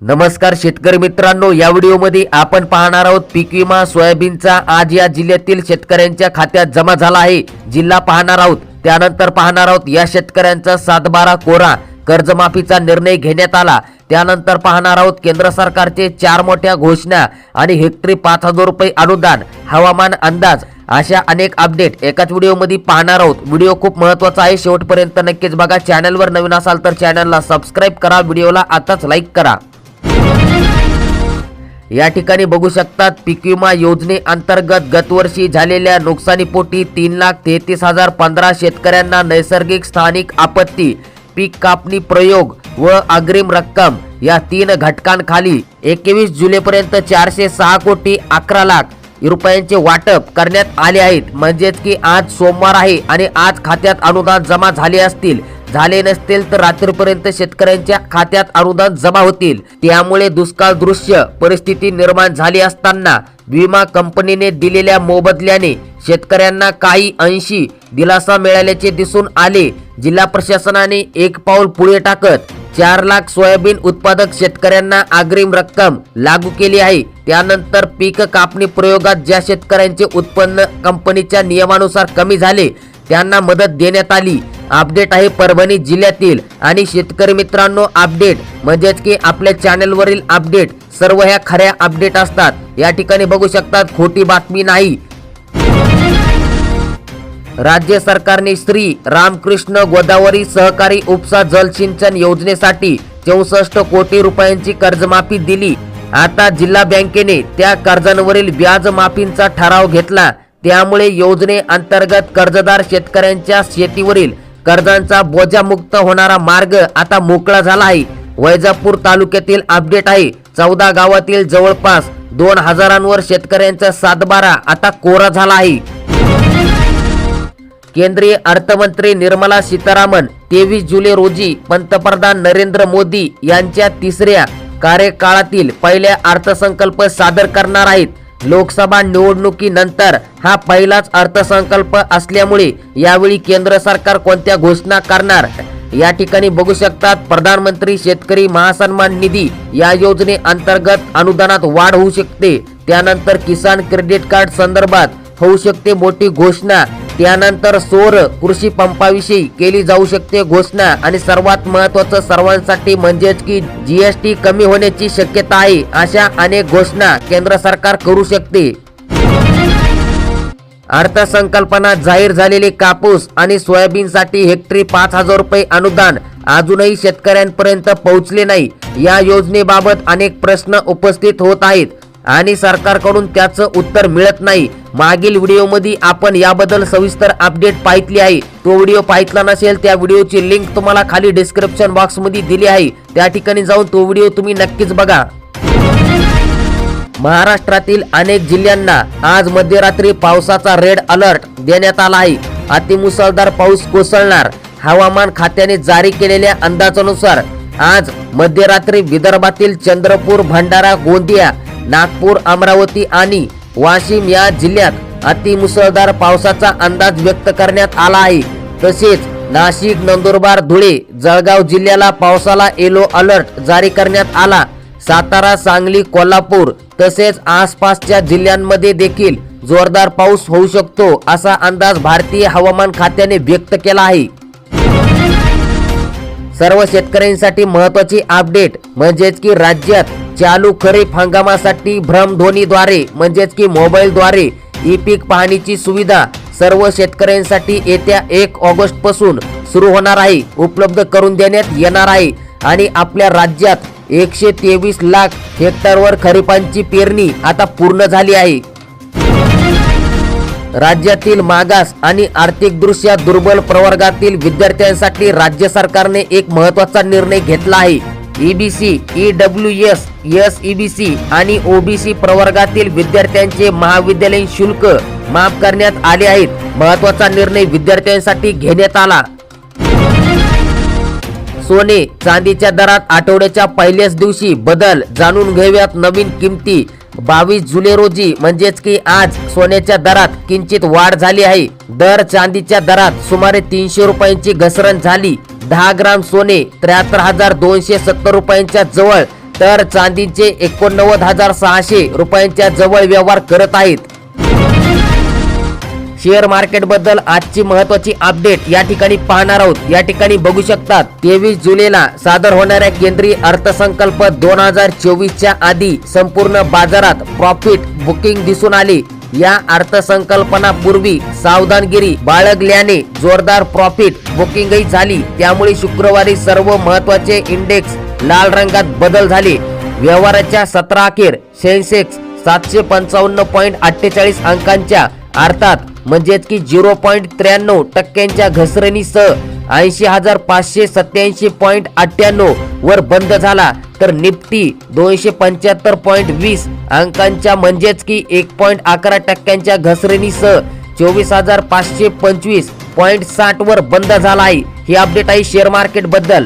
नमस्कार शेतकरी मित्रांनो या व्हिडिओमध्ये आपण पाहणार आहोत पीक विमा सोयाबीनचा आज या जिल्ह्यातील शेतकऱ्यांच्या खात्यात जमा झाला आहे. जिल्हा पाहणार आहोत. त्यानंतर पाहणार आहोत या शेतकऱ्यांचा सातबारा कोरा कर्जमाफीचा निर्णय घेण्यात आला. त्यानंतर पाहणार आहोत केंद्र सरकारचे चार मोठ्या घोषणा आणि हेक्टरी पाच हजार रुपये अनुदान हवामान अंदाज अशा अनेक अपडेट एकाच व्हिडिओमध्ये पाहणार आहोत. व्हिडिओ खूप महत्त्वाचा आहे. शेवटपर्यंत नक्कीच बघा. चॅनलवर नवीन असाल तर चॅनलला सबस्क्राईब करा. व्हिडिओला आताच लाईक करा. या ठिकाणी बघू शकतात पीक विमा योजनेअंतर्गत गतवर्षी झालेल्या नुकसानीपोटी तीन लाख तेहतीस हजार पंधरा शेतकऱ्यांना नैसर्गिक स्थानिक आपत्ती पीक कापणी प्रयोग व अग्रिम रक्कम या तीन घटकांखाली एकवीस जुलैपर्यंत चारशे सहा कोटी अकरा लाख रुपयांचे वाटप करण्यात आले आहेत. म्हणजेच की आज सोमवार आहे आणि आज खात्यात अनुदान जमा झाले असतील. झाले नसतील तर रात्रीपर्यंत शेतकऱ्यांच्या खात्यात अनुदान जमा होतील. त्यामुळे दुष्काळ दृश्य परिस्थिती निर्माण झाली असताना विमा कंपनीने दिलेल्या मोबदल्याने शेतकऱ्यांना काही अंशी दिलासा मिळाल्याचे दिसून आले. जिल्हा प्रशासनाने एक पाऊल पुढे टाकत चार लाख सोयाबीन उत्पादक शेतकऱ्यांना अग्रिम रक्कम लागू केली आहे. त्यानंतर पीक कापणी प्रयोगात ज्या शेतकऱ्यांचे उत्पन्न कंपनीच्या नियमानुसार कमी झाले त्यांना मदत देण्यात आली. अपडेट आहे परभणी जिल्ह्यातील आणि शेतकरी मित्रांनो अपडेट म्हणजेच की आपल्या चॅनलवरील अपडेट सर्व ह्या खऱ्या अपडेट असतात. या ठिकाणी बघू शकतात खोटी बातमी नाही. राज्य सरकारने श्री रामकृष्ण गोदावरी सहकारी उपसा जलसिंचन योजनेसाठी चौसष्ट कोटी रुपयांची कर्जमाफी दिली. आता जिल्हा बँकेने त्या कर्जांवरील व्याज माफींचा ठराव घेतला. त्यामुळे योजनेअंतर्गत कर्जदार शेतकऱ्यांच्या शेतीवरील कर्जांचा बोजा मुक्त होणारा मार्ग आता मोकळा झाला आहे. वैजापूर तालुक्यातील अपडेट आहे. चौदा गावातील जवळपास दोन हजारांवर शेतकऱ्यांचा सातबारा आता कोरा झाला आहे. केंद्रीय अर्थमंत्री निर्मला सीतारामन तेवीस जुलै रोजी पंतप्रधान नरेंद्र मोदी यांच्या तिसऱ्या कार्यकाळातील पहिल्या अर्थसंकल्प सादर करणार आहेत. लोकसभा निवडणुकीनंतर हा पहिलाच अर्थसंकल्प असल्यामुळे यावेळी केंद्र सरकार कोणत्या घोषणा करणार? या ठिकाणी बघू शकतात प्रधानमंत्री शेतकरी महासन्मान निधी या योजनेअंतर्गत अनुदानात वाढ होऊ शकते. त्यानंतर किसान क्रेडिट कार्ड संदर्भात होऊ शकते मोठी घोषणा. त्यानंतर सौर कृषी पंपाविषयी केली जाऊ शकते घोषणा आणि सर्वात महत्वाचं सर्वांसाठी म्हणजेच की जीएसटी कमी होण्याची शक्यता आहे अशा अनेक घोषणा केंद्र सरकार करू शकते. अर्थसंकल्पना जाहीर झालेले कापूस आणि सोयाबीनसाठी हेक्टरी पाच हजार रुपये अनुदान अजूनही शेतकऱ्यांपर्यंत पोहोचले नाही. या योजनेबाबत अनेक प्रश्न उपस्थित होत आहेत आणि सरकारकडून त्याचं उत्तर मिळत नाही. मागील व्हिडिओमध्ये आपण याबद्दल सविस्तर अपडेट पाहितली आहे. तो व्हिडिओ पाहितला नसेल त्या व्हिडिओची लिंक तुम्हाला खाली डिस्क्रिप्शन बॉक्समध्ये दिली आहे. त्या ठिकाणी जाऊन तो व्हिडिओ तुम्ही नक्कीच बघा. महाराष्ट्रातील अनेक जिल्ह्यांना आज मध्यरात्री पावसाचा रेड अलर्ट देण्यात आला आहे. अतिमुसळधार पाऊस कोसळणार. हवामान खात्याने जारी केलेल्या अंदाजानुसार आज मध्यरात्री विदर्भातील चंद्रपूर भंडारा गोंदिया नागपूर अमरावती आणि वाशिम या जिल्ह्यात अतिमुसळधार पावसाचा अंदाज व्यक्त करण्यात आला आहे. तसेच नाशिक नंदुरबार धुळे जळगाव जिल्ह्याला पावसाला येलो अलर्ट जारी करण्यात आला. सातारा सांगली कोल्हापूर तसेच आसपासच्या जिल्ह्यांमध्ये देखील जोरदार पाऊस होऊ शकतो असा अंदाज भारतीय हवामान खात्याने व्यक्त केला आहे. सर्व शेतकऱ्यांसाठी महत्वाची अपडेट म्हणजेच की राज्यात चालू खरीप हंगामासाठी भ्रमध्वनीद्वारे म्हणजेच की मोबाईलद्वारे ई पीक पाहणीची सुविधा सर्व शेतकऱ्यांसाठी येत्या एक ऑगस्टपासून सुरू होणार आहे उपलब्ध करून देण्यात येणार आहे. आणि आपल्या राज्यात एकशे तेवीस लाख हेक्टरवर खरीपांची पेरणी आता पूर्ण झाली आहे. राज्यातील मागास आणि आर्थिकदृष्ट्या दुर्बल प्रवर्गातील विद्यार्थ्यांसाठी राज्य सरकारने एक महत्त्वाचा निर्णय घेतला आहे. EBC EW S S EBC आणि ओबीसी प्रवर्गातील विद्यार्थ्यांचे महाविद्यालयीन शुल्क माफ करण्यात आले आहेत. महत्त्वाचा निर्णय विद्यार्थ्यांसाठी घेण्यात आला. सोने चांदीच्या दरात आठवड्याच्या पहिल्याच दिवशी बदल जाणून घेऊयात नवीन किमती. बावीस जुलै रोजी म्हणजेच की आज सोन्याच्या दरात किंचित वाढ झाली आहे. दर चांदीच्या दरात सुमारे तीनशे रुपयांची घसरण झाली. दहा ग्राम सोने त्र्याहत्तर हजार दोनशे सत्तर रुपयांच्या जवळ तर चांदीचे एकोणनव्वद हजार सहाशे रुपयांच्या जवळ व्यवहार करत आहेत. शेअर मार्केटबद्दल आजची महत्वाची अपडेट या ठिकाणी पाहणार आहोत. या ठिकाणी बघू शकतात तेवीस जुलैला सादर होणाऱ्या केंद्रीय अर्थसंकल्प दोन हजार चोवीसच्या आधी संपूर्ण बाजारात प्रॉफिट बुकिंग दिसून आले. या अर्थसंकल्पनापूर्वी सावधानगिरी बाळगल्याने जोरदार प्रॉफिट बुकिंगही झाली. त्यामुळे शुक्रवारी सर्व महत्त्वाचे इंडेक्स लाल रंगात बदल झाले. व्यवहाराच्या सतरा अखेर सेन्सेक्स सातशे पंचावन्न पॉईंट अठ्ठेचाळीस अंकांच्या अर्थात म्हणजेच की झिरो पॉईंट त्र्याण्णव टक्क्यांच्या घसरणीसह ऐंशी हजार पाचशे सत्याऐंशी पॉईंट अठ्ठ्याण्णव वर बंद झाला. तर निफ्टी दोनशे पंच्याहत्तर पॉईंट वीस अंकांच्या म्हणजेच की एक पॉईंट अकरा टक्क्यांच्या घसरणीसह चोवीस हजार पाचशे पंचवीस पॉईंट साठ वर बंद झाला आहे. ही अपडेट आहे शेअर मार्केटबद्दल